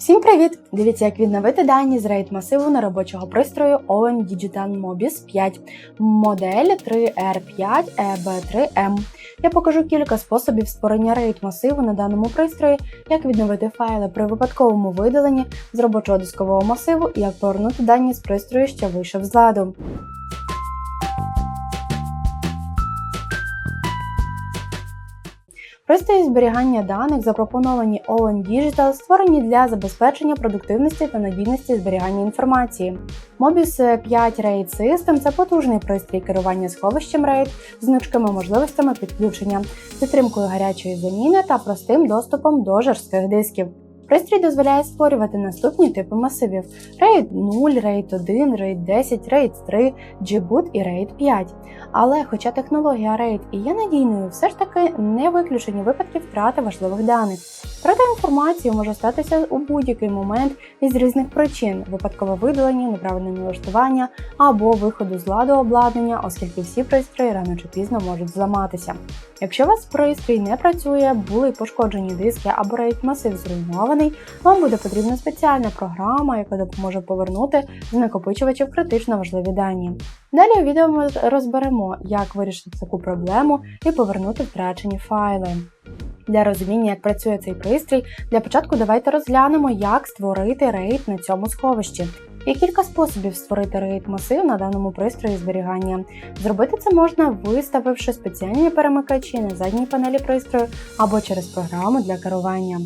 Всім привіт! Дивіться, як відновити дані з RAID масиву на робочого пристрою Owen Digital Mobis 5, модель 3R5 EB3M. Я покажу кілька способів створення RAID масиву на даному пристрої, як відновити файли при випадковому видаленні з робочого дискового масиву і як повернути дані з пристрою, що вийшов з ладу. Пристрої зберігання даних запропоновані Owen Digital створені для забезпечення продуктивності та надійності зберігання інформації. Mobis 5 RAID System – це потужний пристрій керування сховищем RAID з гнучкими можливостями підключення, підтримкою гарячої заміни та простим доступом до жорстких дисків. Пристрій дозволяє створювати наступні типи масивів: RAID 0, RAID 1, RAID 10, RAID 3, GBoot і RAID 5. Але хоча технологія RAID і є надійною, все ж таки не виключені випадки втрати важливих даних. Втрата інформації може статися у будь-який момент із різних причин: випадкове видалення, неправильне налаштування або виходу з ладу обладнання, оскільки всі пристрої рано чи пізно можуть зламатися. Якщо у вас пристрій не працює, були пошкоджені диски або RAID масив зруйнований, вам буде потрібна спеціальна програма, яка допоможе повернути з накопичувачів критично важливі дані. Далі у відео ми розберемо, як вирішити таку проблему і повернути втрачені файли. Для розуміння, як працює цей пристрій, для початку давайте розглянемо, як створити RAID на цьому сховищі. Є кілька способів створити RAID масив на даному пристрої зберігання. Зробити це можна, виставивши спеціальні перемикачі на задній панелі пристрою або через програму для керування.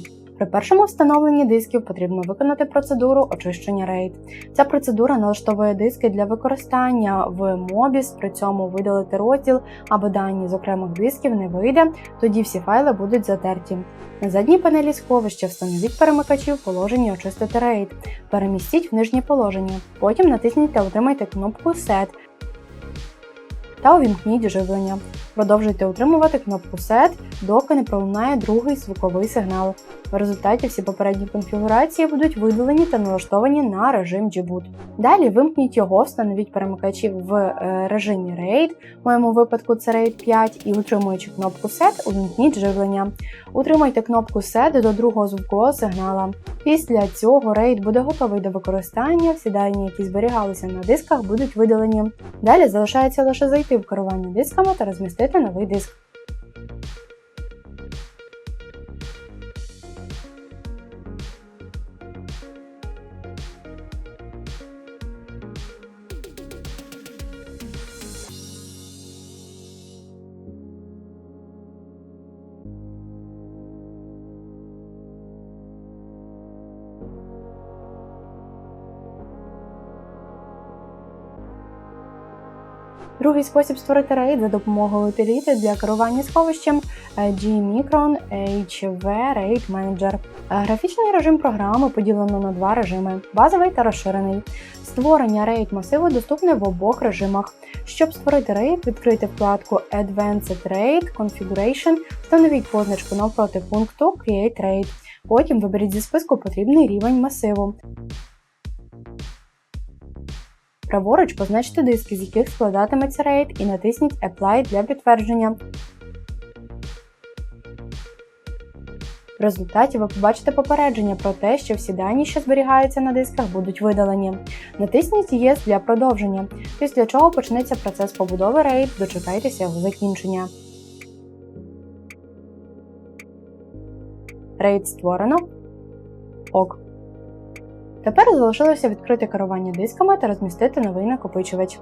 При першому встановленні дисків потрібно виконати процедуру очищення RAID. Ця процедура налаштовує диски для використання в Mobis, при цьому видалити розділ або дані з окремих дисків не вийде, тоді всі файли будуть затерті. На задній панелі сховища встановіть перемикачі в положенні очистити RAID, перемістіть в нижнє положення, потім натисніть та утримайте кнопку Set та увімкніть живлення. Продовжуйте утримувати кнопку Set, доки не пролунає другий звуковий сигнал. В результаті всі попередні конфігурації будуть видалені та налаштовані на режим Gboot. Далі вимкніть його, встановіть перемикачі в е, режимі RAID, в моєму випадку це RAID 5, і утримуючи кнопку Set, увімкніть живлення. Утримайте кнопку Set до другого звукового сигнала. Після цього RAID буде готовий до використання, всі дані, які зберігалися на дисках, будуть видалені. Далі залишається лише зайти в керування дисками та розмістити новий диск. Другий спосіб створити RAID за допомогою утиліти для керування сховищем G-Micron HV RAID Manager. Графічний режим програми поділено на два режими базовий та розширений. Створення RAID масиву доступне в обох режимах. Щоб створити RAID, відкрийте вкладку Advanced RAID Configuration, встановіть позначку навпроти пункту Create RAID. Потім виберіть зі списку потрібний рівень масиву. Праворуч позначте диски, з яких складатиметься RAID, і натисніть Apply для підтвердження. В результаті ви побачите попередження про те, що всі дані, що зберігаються на дисках, будуть видалені. Натисніть Yes для продовження, після чого почнеться процес побудови RAID, дочекайтеся його закінчення. RAID створено. ОК. Тепер залишилося відкрити керування дисками та розмістити новий накопичувач.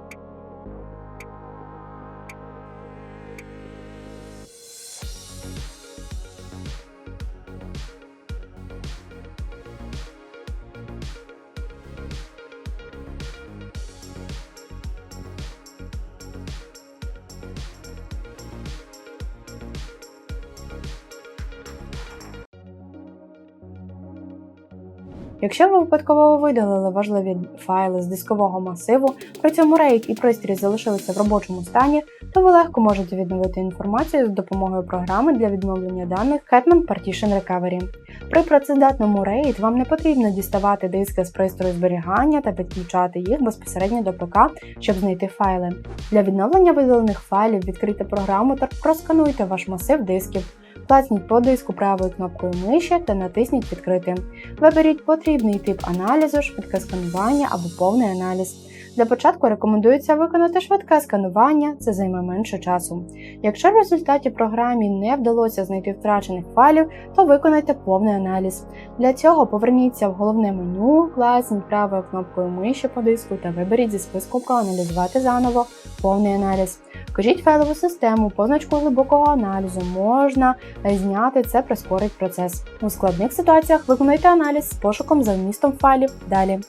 Якщо ви випадково видалили важливі файли з дискового масиву, при цьому RAID і пристрій залишилися в робочому стані, то ви легко можете відновити інформацію з допомогою програми для відновлення даних Hetman Partition Recovery. При працездатному RAID вам не потрібно діставати диски з пристрою зберігання та підключати їх безпосередньо до ПК, щоб знайти файли. Для відновлення видалених файлів відкрийте програму та проскануйте ваш масив дисків. Класніть по диску правою кнопкою миші та натисніть Відкрити. Виберіть потрібний тип аналізу, швидке сканування або повний аналіз. Для початку рекомендується виконати швидке сканування, це займе менше часу. Якщо в результаті програмі не вдалося знайти втрачених файлів, то виконайте повний аналіз. Для цього поверніться в головне меню, класніть правою кнопкою миші по диску та виберіть зі списку проаналізувати заново повний аналіз. Вкажіть файлову систему, позначку глибокого аналізу можна зняти, це прискорить процес. У складних ситуаціях виконуйте аналіз з пошуком за вмістом файлів далі.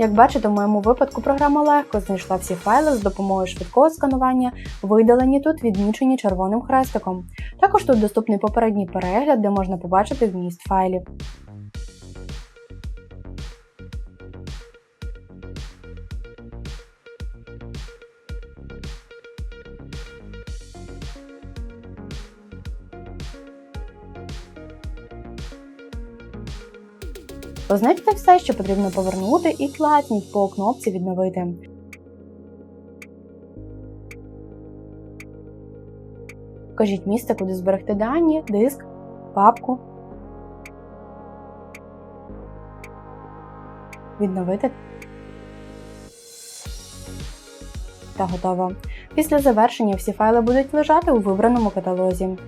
Як бачите, в моєму випадку програма легко знайшла всі файли з допомогою швидкого сканування, видалені тут відмічені червоним хрестиком. Також тут доступний попередній перегляд, де можна побачити вміст файлів. Позначте все, що потрібно повернути, і класніть по кнопці Відновити. Вкажіть місце, куди зберегти дані, диск, папку. Відновити. Та готово. Після завершення всі файли будуть лежати у вибраному каталозі.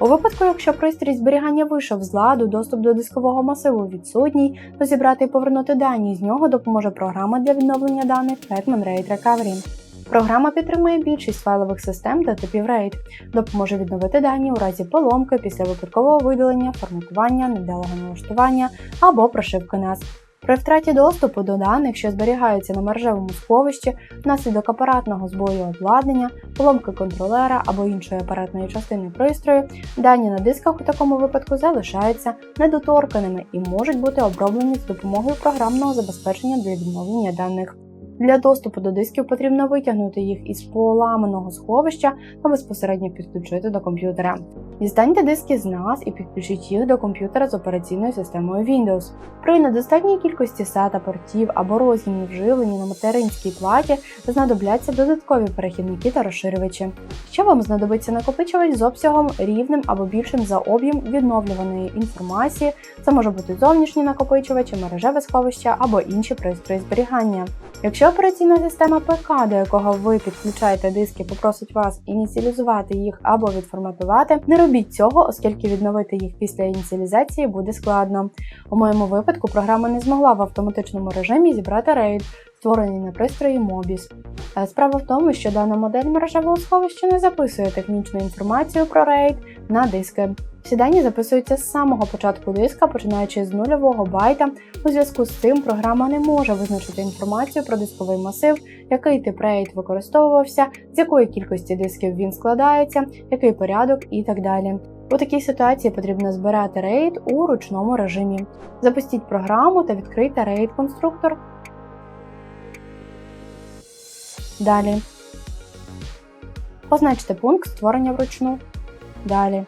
У випадку, якщо пристрій зберігання вийшов з ладу, доступ до дискового масиву відсутній, то зібрати і повернути дані з нього допоможе програма для відновлення даних Hetman RAID Recovery. Програма підтримує більшість файлових систем та типів RAID, допоможе відновити дані у разі поломки після випадкового видалення, форматування, невдалого налаштування або прошивки NAS. При втраті доступу до даних, що зберігаються на мережевому сховищі, внаслідок апаратного збою обладнання, поломки контролера або іншої апаратної частини пристрою, дані на дисках у такому випадку залишаються недоторканими і можуть бути оброблені з допомогою програмного забезпечення для відновлення даних. Для доступу до дисків потрібно витягнути їх із поламаного сховища та безпосередньо підключити до комп'ютера. Дістаньте диски з NAS і підключіть їх до комп'ютера з операційною системою Windows. При недостатній кількості SATA портів або роз'ємів живлення на материнській платі знадобляться додаткові перехідники та розширювачі. Ще вам знадобиться накопичувач з обсягом рівним або більшим за об'єм відновлюваної інформації. Це може бути зовнішні накопичувачі, мережеве сховище або інші пристрої зберігання. Якщо операційна система ПК, до якого ви підключаєте диски, попросить вас ініціалізувати їх або відформатувати, не робіть цього, оскільки відновити їх після ініціалізації буде складно. У моєму випадку програма не змогла в автоматичному режимі зібрати RAID, створений на пристрої Mobis. Справа в тому, що дана модель мережевого сховища не записує технічну інформацію про RAID на диски. Всі дані записуються з самого початку диска, починаючи з нульового байта. У зв'язку з цим програма не може визначити інформацію про дисковий масив, який тип RAID використовувався, з якої кількості дисків він складається, який порядок і так далі. У такій ситуації потрібно збирати RAID у ручному режимі. Запустіть програму та відкрийте RAID-конструктор. Далі. Позначте пункт створення вручну. Далі.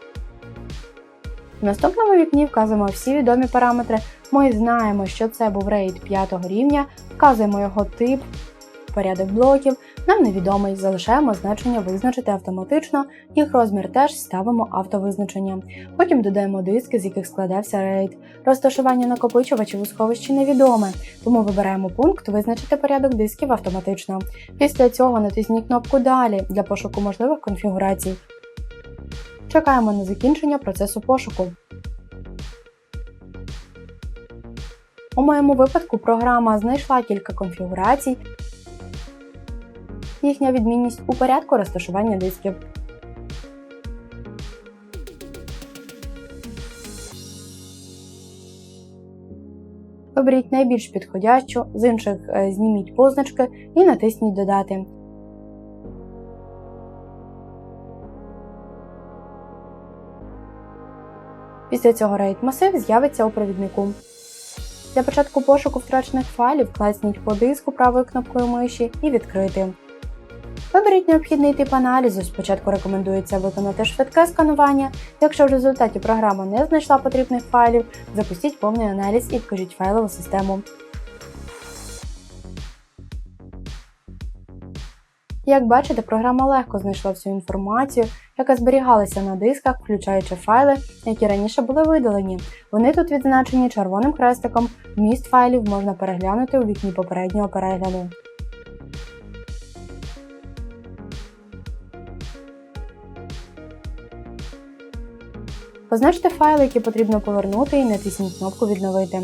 В наступному вікні вказуємо всі відомі параметри. Ми знаємо, що це був рейд 5 рівня, вказуємо його тип, порядок блоків, нам невідомий, залишаємо значення визначити автоматично, їх розмір теж ставимо автовизначення. Потім додаємо диски, з яких складався рейд. Розташування накопичувачів у сховищі невідоме, тому вибираємо пункт Визначити порядок дисків автоматично. Після цього натисніть кнопку Далі для пошуку можливих конфігурацій. Чекаємо на закінчення процесу пошуку. У моєму випадку програма знайшла кілька конфігурацій. Їхня відмінність у порядку розташування дисків. Виберіть найбільш підходящу, з інших е, зніміть позначки і натисніть Додати. Після цього RAID масив з'явиться у провіднику. Для початку пошуку втрачених файлів класніть по диску правою кнопкою миші і відкрити. Виберіть необхідний тип аналізу. Спочатку рекомендується виконати швидке сканування. Якщо в результаті програма не знайшла потрібних файлів, запустіть повний аналіз і вкажіть файлову систему. Як бачите, програма легко знайшла всю інформацію, яка зберігалася на дисках, включаючи файли, які раніше були видалені. Вони тут відзначені червоним хрестиком. Вміст файлів можна переглянути у вікні попереднього перегляду. Позначте файли, які потрібно повернути, і натисніть кнопку Відновити.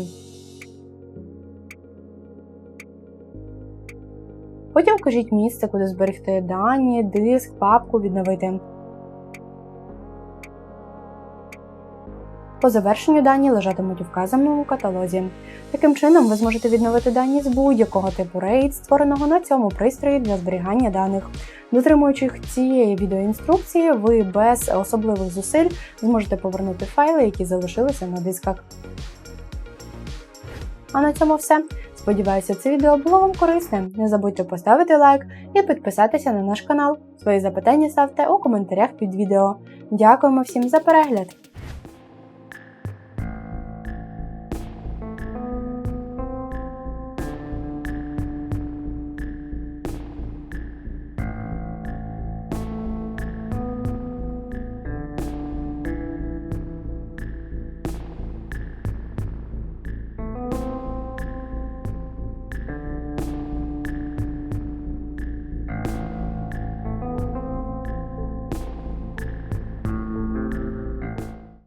Потім вкажіть місце, куди зберегти дані, диск, папку, відновити. По завершенню дані лежатимуть у вказаному каталозі. Таким чином, ви зможете відновити дані з будь-якого типу RAID, створеного на цьому пристрої для зберігання даних. Дотримуючись цієї відеоінструкції, ви без особливих зусиль зможете повернути файли, які залишилися на дисках. А на цьому все. Сподіваюся, це відео було вам корисним. Не забудьте поставити лайк і підписатися на наш канал. Свої запитання ставте у коментарях під відео. Дякуємо всім за перегляд!